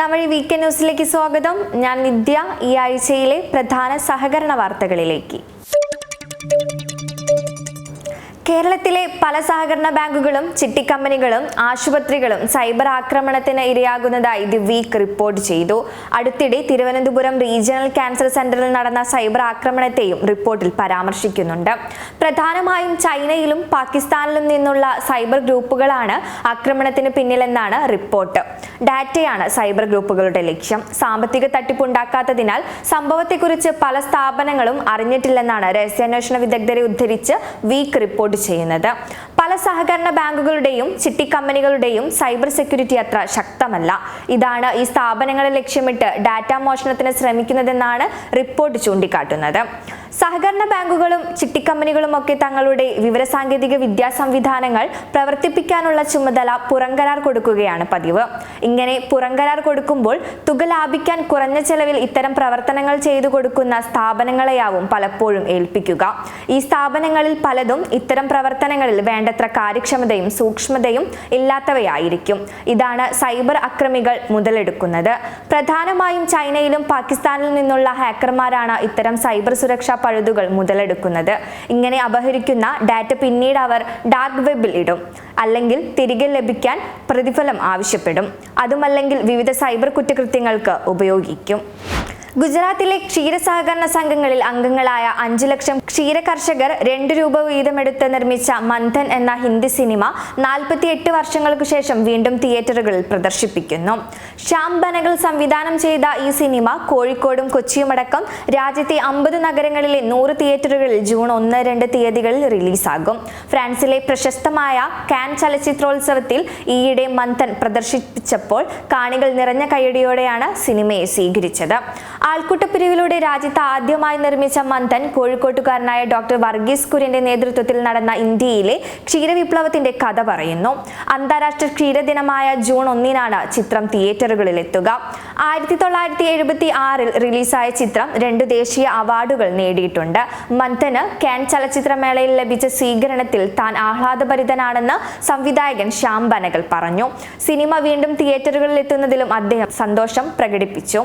മൂന്നാം വഴി വീക്കെൻഡ് ന്യൂസിലേക്ക് സ്വാഗതം. ഞാൻ നിത്യ. ഈ ആഴ്ചയിലെ പ്രധാന സഹകരണ വാർത്തകളിലേക്ക്. കേരളത്തിലെ പല സഹകരണ ബാങ്കുകളും ചിട്ടിക്കമ്പനികളും ആശുപത്രികളും സൈബർ ആക്രമണത്തിന് ഇരയാകുന്നതായി ദി വീക്ക് റിപ്പോർട്ട് ചെയ്തു. അടുത്തിടെ തിരുവനന്തപുരം റീജിയണൽ ക്യാൻസർ സെന്ററിൽ നടന്ന സൈബർ ആക്രമണത്തെയും റിപ്പോർട്ടിൽ പരാമർശിക്കുന്നുണ്ട്. പ്രധാനമായും ചൈനയിലും പാകിസ്ഥാനിലും നിന്നുള്ള സൈബർ ഗ്രൂപ്പുകളാണ് ആക്രമണത്തിന് പിന്നിലെന്നാണ് റിപ്പോർട്ട്. ഡാറ്റയാണ് സൈബർ ഗ്രൂപ്പുകളുടെ ലക്ഷ്യം. സാമ്പത്തിക തട്ടിപ്പുണ്ടാക്കാത്തതിനാൽ സംഭവത്തെക്കുറിച്ച് പല സ്ഥാപനങ്ങളും അറിഞ്ഞിട്ടില്ലെന്നാണ് രഹസ്യാന്വേഷണ വിദഗ്ധരെ ഉദ്ധരിച്ച് വീക്ക് റിപ്പോർട്ട് ചെയ്യുന്നത്. പല സഹകരണ ബാങ്കുകളുടെയും ചിട്ടി കമ്പനികളുടെയും സൈബർ സെക്യൂരിറ്റി അത്ര ശക്തമല്ല. ഇതാണ് ഈ സ്ഥാപനങ്ങളെ ലക്ഷ്യമിട്ട് ഡാറ്റ മോഷണത്തിന് ശ്രമിക്കുന്നതെന്നാണ് റിപ്പോർട്ട് ചൂണ്ടിക്കാട്ടുന്നത്. സഹകരണ ബാങ്കുകളും ചിട്ടി കമ്പനികളും ഒക്കെ തങ്ങളുടെ വിവരസാങ്കേതിക വിദ്യാ സംവിധാനങ്ങൾ പ്രവർത്തിപ്പിക്കാനുള്ള ചുമതല പുറംകരാർ കൊടുക്കുകയാണ് പതിവ്. ഇങ്ങനെ പുറംകരാർ കൊടുക്കുമ്പോൾ തുക ലാഭിക്കാൻ കുറഞ്ഞ ചെലവിൽ ഇത്തരം പ്രവർത്തനങ്ങൾ ചെയ്തു കൊടുക്കുന്ന സ്ഥാപനങ്ങളെയാവും പലപ്പോഴും ഏൽപ്പിക്കുക. ഈ സ്ഥാപനങ്ങളിൽ പലതും ഇത്തരം പ്രവർത്തനങ്ങളിൽ വേണ്ടത്ര കാര്യക്ഷമതയും സൂക്ഷ്മതയും ഇല്ലാത്തവയായിരിക്കും. ഇതാണ് സൈബർ അക്രമികൾ മുതലെടുക്കുന്നത്. പ്രധാനമായും ചൈനയിലും പാകിസ്ഥാനിൽ നിന്നുള്ള ഹാക്കർമാരാണ് ഇത്തരം സൈബർ സുരക്ഷാ പഴുതുകൾ മുതലെടുക്കുന്നത്. ഇങ്ങനെ അപഹരിക്കുന്ന ഡാറ്റ പിന്നീട് അവർ ഡാർക്ക് വെബിൽ ഇടും. അല്ലെങ്കിൽ തിരികെ ലഭിക്കാൻ പ്രതിഫലം ആവശ്യപ്പെടും. അതുമല്ലെങ്കിൽ വിവിധ സൈബർ കുറ്റകൃത്യങ്ങൾക്ക് ഉപയോഗിക്കും. ഗുജറാത്തിലെ ക്ഷീര സഹകരണ സംഘങ്ങളിൽ അംഗങ്ങളായ അഞ്ചു ലക്ഷം ക്ഷീര കർഷകർ രണ്ട് രൂപ വീതമെടുത്ത് നിർമ്മിച്ച മന്ധൻ എന്ന ഹിന്ദി സിനിമ നാൽപ്പത്തിയെട്ട് വർഷങ്ങൾക്ക് ശേഷം വീണ്ടും തിയേറ്ററുകളിൽ പ്രദർശിപ്പിക്കുന്നു. ശ്യാം ബനകൾ സംവിധാനം ചെയ്ത ഈ സിനിമ കോഴിക്കോടും കൊച്ചിയുമടക്കം രാജ്യത്തെ അമ്പത് നഗരങ്ങളിലെ നൂറ് തിയേറ്ററുകളിൽ ജൂൺ ഒന്ന് രണ്ട് തീയതികളിൽ റിലീസാകും. ഫ്രാൻസിലെ പ്രശസ്തമായ കാൻ ചലച്ചിത്രോത്സവത്തിൽ ഈയിടെ മന്ധൻ പ്രദർശിപ്പിച്ചപ്പോൾ കാണികൾ നിറഞ്ഞ കൈയടിയോടെയാണ് സിനിമയെ സ്വീകരിച്ചത്. ആൾക്കൂട്ടപ്പിരിവിലൂടെ രാജ്യത്ത് ആദ്യമായി നിർമ്മിച്ച മന്ദൻ കോഴിക്കോട്ടുകാരനായ ഡോക്ടർ വർഗീസ് കുര്യന്റെ നേതൃത്വത്തിൽ നടന്ന ഇന്ത്യയിലെ ക്ഷീരവിപ്ലവത്തിന്റെ കഥ പറയുന്നു. അന്താരാഷ്ട്ര ക്ഷീരദിനമായ ജൂൺ ഒന്നിനാണ് ചിത്രം തിയേറ്ററുകളിൽ എത്തുക ആയിരത്തി തൊള്ളായിരത്തി എഴുപത്തി ആറിൽ റിലീസായ ചിത്രം രണ്ട് ദേശീയ അവാർഡുകൾ നേടിയിട്ടുണ്ട്. മന്ദന് കാൻ ചലച്ചിത്രമേളയിൽ ലഭിച്ച സ്വീകരണത്തിൽ താൻ ആഹ്ലാദഭരിതനാണെന്ന് സംവിധായകൻ ശ്യാം ബനകൽ പറഞ്ഞു. സിനിമ വീണ്ടും തിയേറ്ററുകളിൽ എത്തുന്നതിലും അദ്ദേഹം സന്തോഷം പ്രകടിപ്പിച്ചു.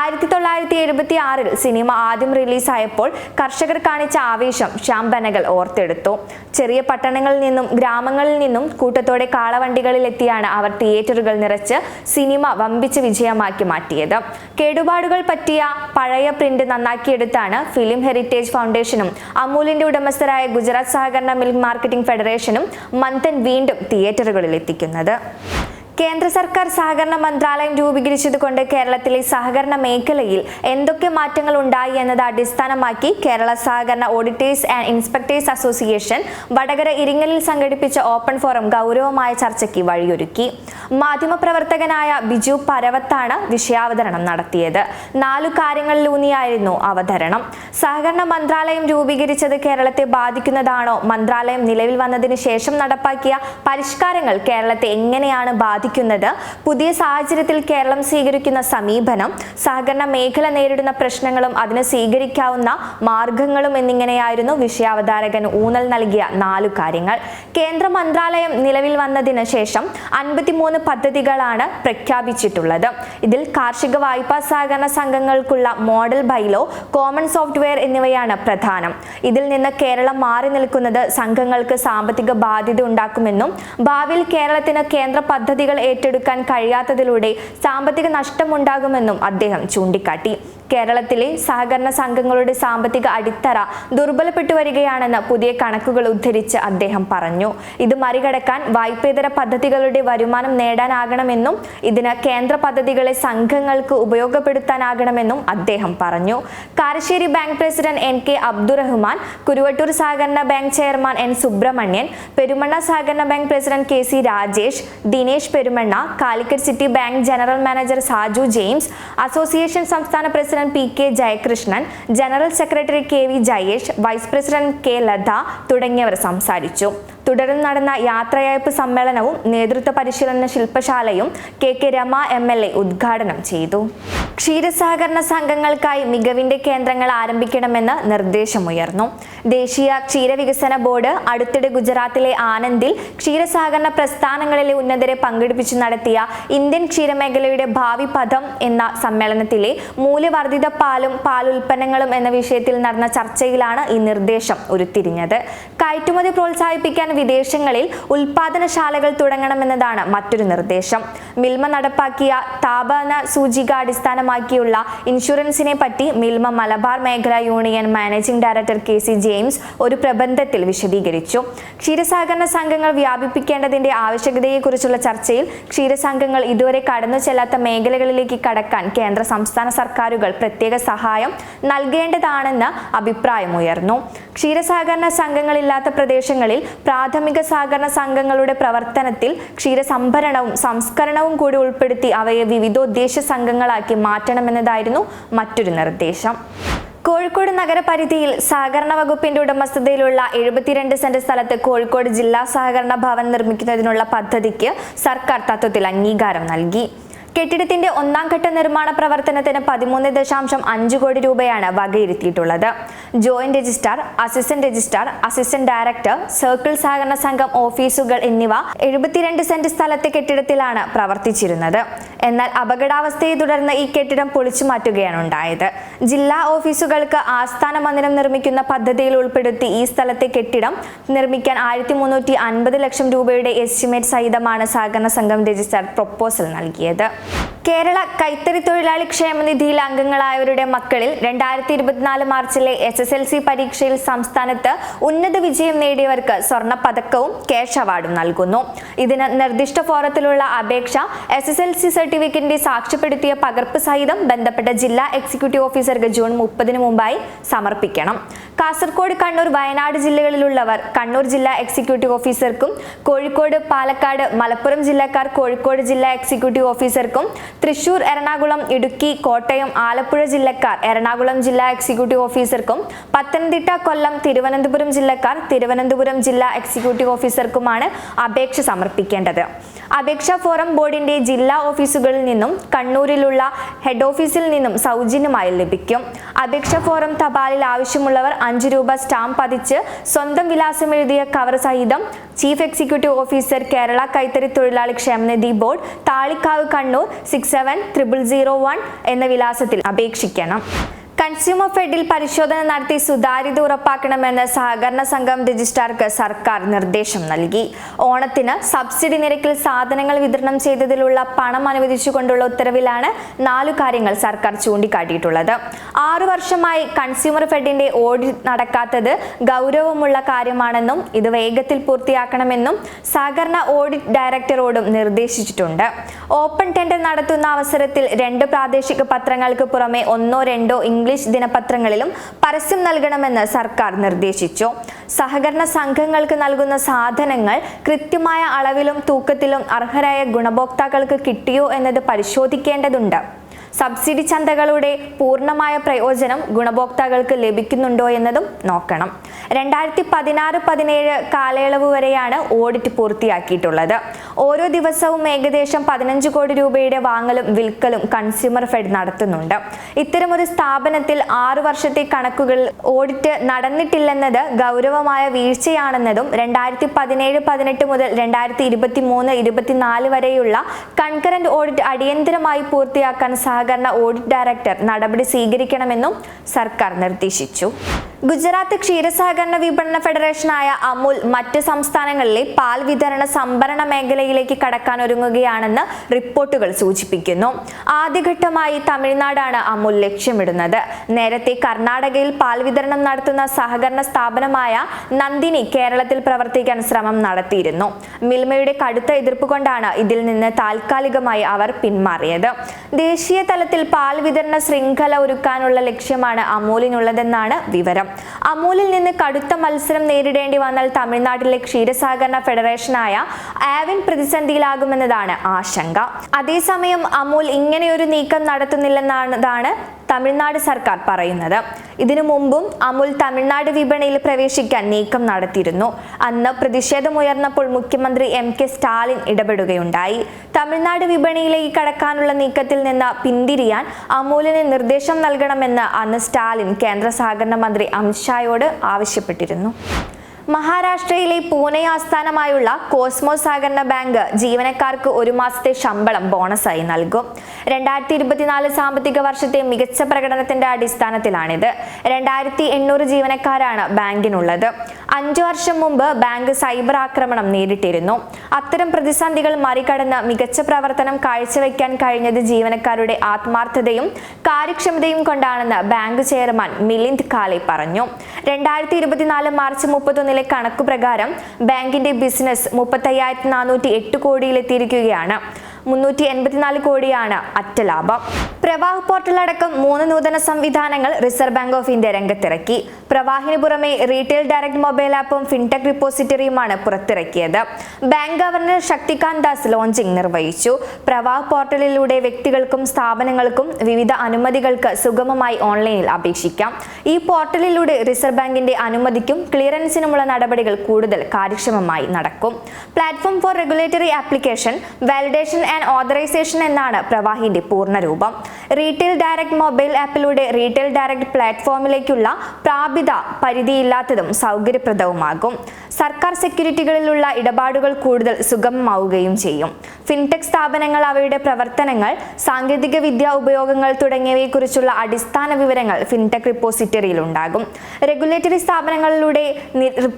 ആയിരത്തി തൊള്ളായിരത്തി എഴുപത്തി ആറിൽ സിനിമ ആദ്യം റിലീസായപ്പോൾ കർഷകർ കാണിച്ച ആവേശം ശ്യാം ഓർത്തെടുത്തു. ചെറിയ പട്ടണങ്ങളിൽ നിന്നും ഗ്രാമങ്ങളിൽ നിന്നും കൂട്ടത്തോടെ കാളവണ്ടികളിൽ എത്തിയാണ് അവർ തിയേറ്ററുകൾ നിറച്ച് സിനിമ വമ്പിച്ച് വിജയമാക്കി മാറ്റിയത്. കേടുപാടുകൾ പറ്റിയ പഴയ പ്രിന്റ് നന്നാക്കിയെടുത്താണ് ഫിലിം ഹെറിറ്റേജ് ഫൗണ്ടേഷനും അമൂലിന്റെ ഉടമസ്ഥരായ ഗുജറാത്ത് സഹകരണ മിൽക്ക് മാർക്കറ്റിംഗ് ഫെഡറേഷനും മന്തൻ വീണ്ടും തിയേറ്ററുകളിൽ എത്തിക്കുന്നത് കേന്ദ്ര സർക്കാർ സഹകരണ മന്ത്രാലയം രൂപീകരിച്ചതുകൊണ്ട് കേരളത്തിലെ സഹകരണ മേഖലയിൽ എന്തൊക്കെ മാറ്റങ്ങൾ ഉണ്ടായി എന്നത് അടിസ്ഥാനമാക്കി കേരള സഹകരണ auditors and inspectors association Vadakara ഇരിങ്ങലിൽ സംഘടിപ്പിച്ച ഓപ്പൺ ഫോറം ഗൗരവമായ ചർച്ചയ്ക്ക് വഴിയൊരുക്കി. മാധ്യമപ്രവർത്തകനായ ബിജു പരവത്താണ് വിഷയാവതരണം നടത്തിയത്. നാലു കാര്യങ്ങളിലൂന്നിയായിരുന്നു അവതരണം. സഹകരണ മന്ത്രാലയം രൂപീകരിച്ചത് കേരളത്തെ ബാധിക്കുന്നതാണോ? മന്ത്രാലയം നിലവിൽ വന്നതിന് ശേഷം നടപ്പാക്കിയ പരിഷ്കാരങ്ങൾ കേരളത്തെ എങ്ങനെയാണ് ബാധിക്കുന്നത്? പുതിയ സാഹചര്യത്തിൽ കേരളം സ്വീകരിക്കുന്ന സമീപനം സഹകരണ മേഖല നേരിടുന്ന പ്രശ്നങ്ങളും അതിന് സ്വീകരിക്കാവുന്ന മാർഗങ്ങളും എന്നിങ്ങനെയായിരുന്നു വിഷയാവതാരകൻ ഊന്നൽ നൽകിയ നാലു കാര്യങ്ങൾ. കേന്ദ്ര മന്ത്രാലയം നിലവിൽ വന്നതിന് ശേഷം അൻപത്തിമൂന്ന് പദ്ധതികളാണ് പ്രഖ്യാപിച്ചിട്ടുള്ളത്. ഇതിൽ കാർഷിക വായ്പാ സഹകരണ സംഘങ്ങൾക്കുള്ള മോഡൽ ബൈലോ കോമൺ സോഫ്റ്റ്വെയർ എന്നിവയാണ് പ്രധാനം. ഇതിൽ നിന്ന് കേരളം മാറി നിൽക്കുന്നത് സംഘങ്ങൾക്ക് സാമ്പത്തിക ബാധ്യത ഉണ്ടാക്കുമെന്നും ഭാവിയിൽ കേരളത്തിന് കേന്ദ്ര പദ്ധതികൾ ഏറ്റെടുക്കാൻ കഴിയാത്തതിലൂടെ സാമ്പത്തിക നഷ്ടമുണ്ടാകുമെന്നും അദ്ദേഹം ചൂണ്ടിക്കാട്ടി. കേരളത്തിലെ സഹകരണ സംഘങ്ങളുടെ സാമ്പത്തിക അടിത്തറ ദുർബലപ്പെട്ടു വരികയാണെന്ന് പുതിയ കണക്കുകൾ ഉദ്ധരിച്ച് അദ്ദേഹം പറഞ്ഞു. ഇത് മറികടക്കാൻ വായ്പേതര പദ്ധതികളുടെ വരുമാനം നേടാനാകണമെന്നും ഇതിന് കേന്ദ്ര പദ്ധതികളെ സംഘങ്ങൾക്ക് ഉപയോഗപ്പെടുത്താനാകണമെന്നും അദ്ദേഹം പറഞ്ഞു. Karassery bank president N K Abdurahman Kuruvattur സഹകരണ bank chairman N Subramanian Perumanna സഹകരണ bank president K C Rajesh Dinesh Perumanna Calicut city bank general manager Saju James association സംസ്ഥാന president P K Jayakrishnan general secretary K V Jayesh vice president K Latha തുടങ്ങിയവർ സംസാരിച്ചു. തുടർന്ന് നടന്ന യാത്രയയപ്പ് സമ്മേളനവും നേതൃത്വ പരിശീലന ശില്പശാലയും K K Rama M L A ഉദ്ഘാടനം ചെയ്തു. ക്ഷീരസഹകരണ സംഘങ്ങൾക്കായി മികവിന്റെ കേന്ദ്രങ്ങൾ ആരംഭിക്കണമെന്ന് നിർദ്ദേശമുയർന്നു. ദേശീയ ക്ഷീരവികസന ബോർഡ് അടുത്തിടെ ഗുജറാത്തിലെ ആനന്ദിൽ ക്ഷീരസഹകരണ പ്രസ്ഥാനങ്ങളിലെ ഉന്നതരെ പങ്കെടുപ്പിച്ച് നടത്തിയ ഇന്ത്യൻ ക്ഷീരമേഖലയുടെ ഭാവി പദം എന്ന സമ്മേളനത്തിലെ മൂല്യവർദ്ധിത പാലും പാലുൽപ്പന്നങ്ങളും എന്ന വിഷയത്തിൽ നടന്ന ചർച്ചയിലാണ് ഈ നിർദ്ദേശം ഉരുത്തിരിഞ്ഞത്. കയറ്റുമതി പ്രോത്സാഹിപ്പിക്കാൻ വിദേശങ്ങളിൽ ഉൽപാദനശാലകൾ തുടങ്ങണമെന്നതാണ് മറ്റൊരു നിർദ്ദേശം. മിൽമ നടപ്പാക്കിയ താപന സൂചിക അടിസ്ഥാനമാക്കിയുള്ള ഇൻഷുറൻസിനെ പറ്റി മിൽമ മലബാർ മേഖലാ union managing director K C James ഒരു പ്രബന്ധത്തിൽ വിശദീകരിച്ചു. ക്ഷീരസഹകരണ സംഘങ്ങൾ വ്യാപിപ്പിക്കേണ്ടതിന്റെ ആവശ്യകതയെക്കുറിച്ചുള്ള ചർച്ചയിൽ ക്ഷീരസംഘങ്ങൾ ഇതുവരെ കടന്നു ചെല്ലാത്ത മേഖലകളിലേക്ക് കടക്കാൻ കേന്ദ്ര സംസ്ഥാന സർക്കാരുകൾ പ്രത്യേക സഹായം നൽകേണ്ടതാണെന്ന് അഭിപ്രായമുയർന്നു ക്ഷീരസഹകരണ സംഘങ്ങളില്ലാത്ത പ്രദേശങ്ങളിൽ പ്രാഥമിക സഹകരണ സംഘങ്ങളുടെ പ്രവർത്തനത്തിൽ ക്ഷീരസംഭരണവും സംസ്കരണവും കൂടി ഉൾപ്പെടുത്തി അവയെ വിവിധോദ്ദേശ സംഘങ്ങളാക്കി മാറ്റണമെന്നതായിരുന്നു മറ്റൊരു നിർദ്ദേശം. കോഴിക്കോട് നഗരപരിധിയിൽ സഹകരണ വകുപ്പിന്റെ ഉടമസ്ഥതയിലുള്ള എഴുപത്തിരണ്ട് സെന്റ് സ്ഥലത്ത് കോഴിക്കോട് ജില്ലാ സഹകരണ ഭവൻ നിർമ്മിക്കുന്നതിനുള്ള പദ്ധതിക്ക് സർക്കാർ തത്വത്തിൽ അംഗീകാരം നൽകി. കെട്ടിടത്തിന്റെ ഒന്നാം ഘട്ട നിർമ്മാണ പ്രവർത്തനത്തിന് പതിമൂന്ന് ദശാംശം അഞ്ച് കോടി രൂപയാണ് വകയിരുത്തിയിട്ടുള്ളത്. Joint registrar assistant registrar assistant director circle സഹകരണ സംഘം ഓഫീസുകൾ എന്നിവ എഴുപത്തിരണ്ട് സെന്റ് സ്ഥലത്തെ കെട്ടിടത്തിലാണ് പ്രവർത്തിച്ചിരുന്നത്. എന്നാൽ അപകടാവസ്ഥയെ തുടർന്ന് ഈ കെട്ടിടം പൊളിച്ചു മാറ്റുകയാണ് ഉണ്ടായത്. ജില്ലാ ഓഫീസുകൾക്ക് ആസ്ഥാന മന്ദിരം നിർമ്മിക്കുന്ന പദ്ധതിയിൽ ഉൾപ്പെടുത്തി ഈ സ്ഥലത്തെ കെട്ടിടം നിർമ്മിക്കാൻ ആയിരത്തി മുന്നൂറ്റി അൻപത് ലക്ഷം രൂപയുടെ എസ്റ്റിമേറ്റ് സഹിതമാണ് സഹകരണ സംഘം രജിസ്ട്രാർ പ്രൊപ്പോസൽ നൽകിയത്. കേരള കൈത്തറി തൊഴിലാളി ക്ഷേമനിധിയിൽ അംഗങ്ങളായവരുടെ മക്കളിൽ രണ്ടായിരത്തി ഇരുപത്തിനാല് മാർച്ചിലെ എസ് എസ് എൽ സി പരീക്ഷയിൽ സംസ്ഥാനത്ത് ഉന്നത വിജയം നേടിയവർക്ക് സ്വർണ പതക്കവും ക്യാഷ് അവാർഡും നൽകുന്നു. ഇതിന് നിർദ്ദിഷ്ട ഫോറത്തിലുള്ള അപേക്ഷ എസ് എസ് എൽ സി സർട്ടിഫിക്കറ്റിന്റെ സാക്ഷ്യപ്പെടുത്തിയ പകർപ്പ് സഹിതം ബന്ധപ്പെട്ട ജില്ലാ എക്സിക്യൂട്ടീവ് ഓഫീസർക്ക് ജൂൺ മുപ്പതിന് മുമ്പായി സമർപ്പിക്കണം. കാസർഗോഡ് കണ്ണൂർ വയനാട് ജില്ലകളിലുള്ളവർ കണ്ണൂർ ജില്ലാ എക്സിക്യൂട്ടീവ് ഓഫീസർക്കും കോഴിക്കോട് പാലക്കാട് മലപ്പുറം ജില്ലക്കാർ കോഴിക്കോട് ജില്ലാ എക്സിക്യൂട്ടീവ് ഓഫീസർക്കും തൃശൂർ എറണാകുളം ഇടുക്കി കോട്ടയം ആലപ്പുഴ ജില്ലക്കാർ എറണാകുളം ജില്ലാ എക്സിക്യൂട്ടീവ് ഓഫീസർക്കും പത്തനംതിട്ട കൊല്ലം തിരുവനന്തപുരം ജില്ലക്കാർ തിരുവനന്തപുരം ജില്ലാ എക്സിക്യൂട്ടീവ് ഓഫീസർക്കുമാണ് അപേക്ഷ സമർപ്പിക്കേണ്ടത്. അപേക്ഷാ ഫോറം ബോർഡിന്റെ ജില്ലാ ഓഫീസുകളിൽ നിന്നും കണ്ണൂരിലുള്ള ഹെഡ് ഓഫീസിൽ നിന്നും സൗജന്യമായി ലഭിക്കും. അപേക്ഷാ ഫോറം തപാലിൽ ആവശ്യമുള്ളവർ അഞ്ച് രൂപ സ്റ്റാമ്പ് പതിച്ച് സ്വന്തം വിലാസം എഴുതിയ കവർ സഹിതം ചീഫ് എക്സിക്യൂട്ടീവ് ഓഫീസർ കേരള കൈത്തറി തൊഴിലാളി ക്ഷേമനിധി board Thalikavu Kannur six seven triple zero one എന്ന വിലാസത്തിൽ അപേക്ഷിക്കണം. കൺസ്യൂമർ ഫെഡിൽ പരിശോധന നടത്തി സുതാര്യത ഉറപ്പാക്കണമെന്ന് സഹകരണ സംഘം രജിസ്ട്രാർക്ക് സർക്കാർ നിർദ്ദേശം നൽകി. ഓണത്തിന് സബ്സിഡി നിരക്കിൽ സാധനങ്ങൾ വിതരണം ചെയ്തതിലുള്ള പണം അനുവദിച്ചുകൊണ്ടുള്ള ഉത്തരവിലാണ് നാലു കാര്യങ്ങൾ സർക്കാർ ചൂണ്ടിക്കാട്ടിയിട്ടുള്ളത്. ആറു വർഷമായി കൺസ്യൂമർ ഫെഡിന്റെ ഓഡിറ്റ് നടക്കാത്തത് ഗൗരവമുള്ള കാര്യമാണെന്നും ഇത് വേഗത്തിൽ പൂർത്തിയാക്കണമെന്നും സഹകരണ ഓഡിറ്റ് ഡയറക്ടറോടും നിർദ്ദേശിച്ചിട്ടുണ്ട്. ഓപ്പൺ ടെൻഡർ നടത്തുന്ന അവസരത്തിൽ രണ്ട് പ്രാദേശിക പത്രങ്ങൾക്ക് പുറമെ ഒന്നോ രണ്ടോ ഇംഗ്ലീഷ് ദിനപത്രങ്ങളിലും പരസ്യം നൽകണമെന്ന് സർക്കാർ നിർദ്ദേശിച്ചു. സഹകരണ സംഘങ്ങൾക്ക് നൽകുന്ന സാധനങ്ങൾ കൃത്യമായ അളവിലും തൂക്കത്തിലും അർഹരായ ഗുണഭോക്താക്കൾക്ക് കിട്ടിയോ എന്നത് പരിശോധിക്കേണ്ടതുണ്ട്. സബ്സിഡി ചന്തകളുടെ പൂർണമായ പ്രയോജനം ഗുണഭോക്താക്കൾക്ക് ലഭിക്കുന്നുണ്ടോ എന്നതും നോക്കണം. രണ്ടായിരത്തി പതിനാറ് പതിനേഴ് കാലയളവ് വരെയാണ് ഓഡിറ്റ് പൂർത്തിയാക്കിയിട്ടുള്ളത്. ഓരോ ദിവസവും ഏകദേശം പതിനഞ്ച് കോടി രൂപയുടെ വാങ്ങലും വിൽക്കലും കൺസ്യൂമർ ഫെഡ് നടത്തുന്നുണ്ട്. ഇത്തരമൊരു സ്ഥാപനത്തിൽ ആറു വർഷത്തെ കണക്കുകൾ ഓഡിറ്റ് നടന്നിട്ടില്ലെന്നത് ഗൗരവമായ വീഴ്ചയാണെന്നതും രണ്ടായിരത്തി പതിനേഴ് പതിനെട്ട് മുതൽ രണ്ടായിരത്തി ഇരുപത്തി മൂന്ന് ഇരുപത്തിനാല് വരെയുള്ള കൺകറന്റ് ഓഡിറ്റ് അടിയന്തരമായി പൂർത്തിയാക്കാൻ സഹകരണ ഓഡിറ്റ് ഡയറക്ടർ നടപടി സ്വീകരിക്കണമെന്നും സർക്കാർ നിർദ്ദേശിച്ചു. ഗുജറാത്ത് ക്ഷീരസഹകരണ വിപണന ഫെഡറേഷനായ അമുൽ മറ്റ് സംസ്ഥാനങ്ങളിലെ പാൽ വിതരണ സംഭരണ മേഖലയിലേക്ക് കടക്കാൻ ഒരുങ്ങുകയാണെന്ന് റിപ്പോർട്ടുകൾ സൂചിപ്പിക്കുന്നു. ആദ്യഘട്ടമായി തമിഴ്നാടാണ് അമുൽ ലക്ഷ്യമിടുന്നത്. നേരത്തെ കർണാടകയിൽ പാൽ വിതരണം നടത്തുന്ന സഹകരണ സ്ഥാപനമായ നന്ദിനി കേരളത്തിൽ പ്രവർത്തിക്കാൻ ശ്രമം നടത്തിയിരുന്നു. മിൽമയുടെ കടുത്ത എതിർപ്പ് കൊണ്ടാണ് ഇതിൽ നിന്ന് താൽക്കാലികമായി അവർ പിന്മാറിയത്. ദേശീയ തലത്തിൽ പാൽ വിതരണ ശൃംഖല ഒരുക്കാനുള്ള ലക്ഷ്യമാണ് അമൂലിനുള്ളതെന്നാണ് വിവരം. അമൂലിൽ നിന്ന് കടുത്ത മത്സരം നേരിടേണ്ടി വന്നാൽ തമിഴ്നാട്ടിലെ ക്ഷീരസഹകരണ ഫെഡറേഷനായ ആവിൻ പ്രതിസന്ധിയിലാകുമെന്നതാണ് ആശങ്ക. അതേസമയം അമൂൽ ഇങ്ങനെയൊരു നീക്കം നടത്തുന്നില്ലെന്നാണ് തമിഴ്നാട് സർക്കാർ പറയുന്നത്. ഇതിനു മുമ്പും അമുൽ തമിഴ്നാട് വിപണിയിൽ പ്രവേശിക്കാൻ നീക്കം നടത്തിയിരുന്നു. അന്ന് പ്രതിഷേധമുയർന്നപ്പോൾ മുഖ്യമന്ത്രി എം കെ സ്റ്റാലിൻ ഇടപെടുകയുണ്ടായി. തമിഴ്നാട് വിപണിയിലേക്ക് കടക്കാനുള്ള നീക്കത്തിൽ നിന്ന് പിന്തിരിയാൻ അമൂലിന് നിർദ്ദേശം നൽകണമെന്ന് അന്ന് സ്റ്റാലിൻ കേന്ദ്ര സഹകരണ മന്ത്രി അമിത്ഷായോട് ആവശ്യപ്പെട്ടിരുന്നു. മഹാരാഷ്ട്രയിലെ പൂനെ ആസ്ഥാനമായുള്ള കോസ്മോ സഹകരണ ബാങ്ക് ജീവനക്കാർക്ക് ഒരു മാസത്തെ ശമ്പളം ബോണസായി നൽകും. രണ്ടായിരത്തി ഇരുപത്തിനാല് സാമ്പത്തിക വർഷത്തെ മികച്ച പ്രകടനത്തിന്റെ അടിസ്ഥാനത്തിലാണിത്. രണ്ടായിരത്തി എണ്ണൂറ് ജീവനക്കാരാണ് ബാങ്കിനുള്ളത്. അഞ്ചു വർഷം മുമ്പ് ബാങ്ക് സൈബർ ആക്രമണം നേരിട്ടിരുന്നു. അത്തരം പ്രതിസന്ധികൾ മറികടന്ന് മികച്ച പ്രവർത്തനം കാഴ്ചവെക്കാൻ കഴിഞ്ഞത് ജീവനക്കാരുടെ ആത്മാർത്ഥതയും കാര്യക്ഷമതയും കൊണ്ടാണെന്ന് ബാങ്ക് ചെയർമാൻ മിലിന്ദ് കാലെ പറഞ്ഞു. രണ്ടായിരത്തി ഇരുപത്തിനാല് മാർച്ച് മുപ്പത്തൊന്നിലെ കണക്കുപ്രകാരം ബാങ്കിന്റെ ബിസിനസ് മുപ്പത്തയ്യായിരത്തി നാനൂറ്റി എട്ട് കോടിയിലെത്തിയിരിക്കുകയാണ്. മുന്നൂറ്റി എൺപത്തിനാല് കോടിയാണ് അറ്റ ലാഭം പ്രവാഹ് പോർട്ടൽ അടക്കം മൂന്ന് നൂതന സംവിധാനങ്ങൾ റിസർവ് ബാങ്ക് ഓഫ് ഇന്ത്യ രംഗത്തിറക്കി. പ്രവാഹിന് പുറമെ റീറ്റെയിൽ ഡയറക്ട് മൊബൈൽ ആപ്പും ഫിൻടെക് റിപ്പോസിറ്ററിയുമാണ് പുറത്തിറക്കിയത്. Bank governor Shaktikanta Das launching നിർവഹിച്ചു. പ്രവാഹ് പോർട്ടലിലൂടെ വ്യക്തികൾക്കും സ്ഥാപനങ്ങൾക്കും വിവിധ അനുമതികൾക്ക് സുഗമമായി ഓൺലൈനിൽ അപേക്ഷിക്കാം. ഈ പോർട്ടലിലൂടെ റിസർവ് ബാങ്കിന്റെ അനുമതിക്കും ക്ലിയറൻസിനുമുള്ള നടപടികൾ കൂടുതൽ കാര്യക്ഷമമായി നടക്കും. Platform for regulatory application validation and authorisation എന്നാണ് പ്രവാഹിന്റെ പൂർണരൂപം. റീറ്റെയിൽ ഡയറക്ട് മൊബൈൽ ആപ്പിലൂടെ റീറ്റെയിൽ ഡയറക്ട് പ്ലാറ്റ്ഫോമിലേക്കുള്ള പ്രാപിത പരിധിയില്ലാത്തതും സൗകര്യപ്രദവുമാകും. സർക്കാർ സെക്യൂരിറ്റികളിലുള്ള ഇടപാടുകൾ കൂടുതൽ സുഗമമാവുകയും ചെയ്യും. ഫിൻടെക് സ്ഥാപനങ്ങൾ അവയുടെ പ്രവർത്തനങ്ങൾ സാങ്കേതിക വിദ്യ ഉപയോഗങ്ങൾ തുടങ്ങിയവയെക്കുറിച്ചുള്ള അടിസ്ഥാന വിവരങ്ങൾ ഫിൻടെക് റിപ്പോസിറ്ററിയിൽ ഉണ്ടാകും റെഗുലേറ്ററി സ്ഥാപനങ്ങളിലൂടെ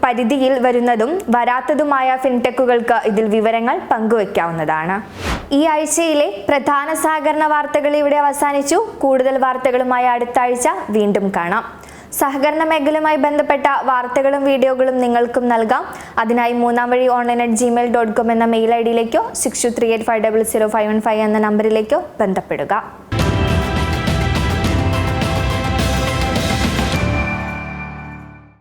പരിധിയിൽ വരുന്നതും വരാത്തതുമായ ഫിൻടെക്കുകൾക്ക് ഇതിൽ വിവരങ്ങൾ പങ്കുവയ്ക്കാവുന്നതാണ്. ഈ ആഴ്ചയിലെ പ്രധാന സഹകരണ വാർത്തകൾ ഇവിടെ അവസാനിച്ചു. കൂടുതൽ വാർത്തകളുമായി അടുത്ത ആഴ്ച വീണ്ടും കാണാം. സഹകരണ മേഖലയുമായി ബന്ധപ്പെട്ട വാർത്തകളും വീഡിയോകളും നിങ്ങൾക്കും നൽകാം. അതിനായി മൂന്നാം വഴി online at Gmail dot com എന്ന mail I ഡിയിലേക്കോ six two three eight five double zero five one five എന്ന നമ്പറിലേക്കോ ബന്ധപ്പെടുക.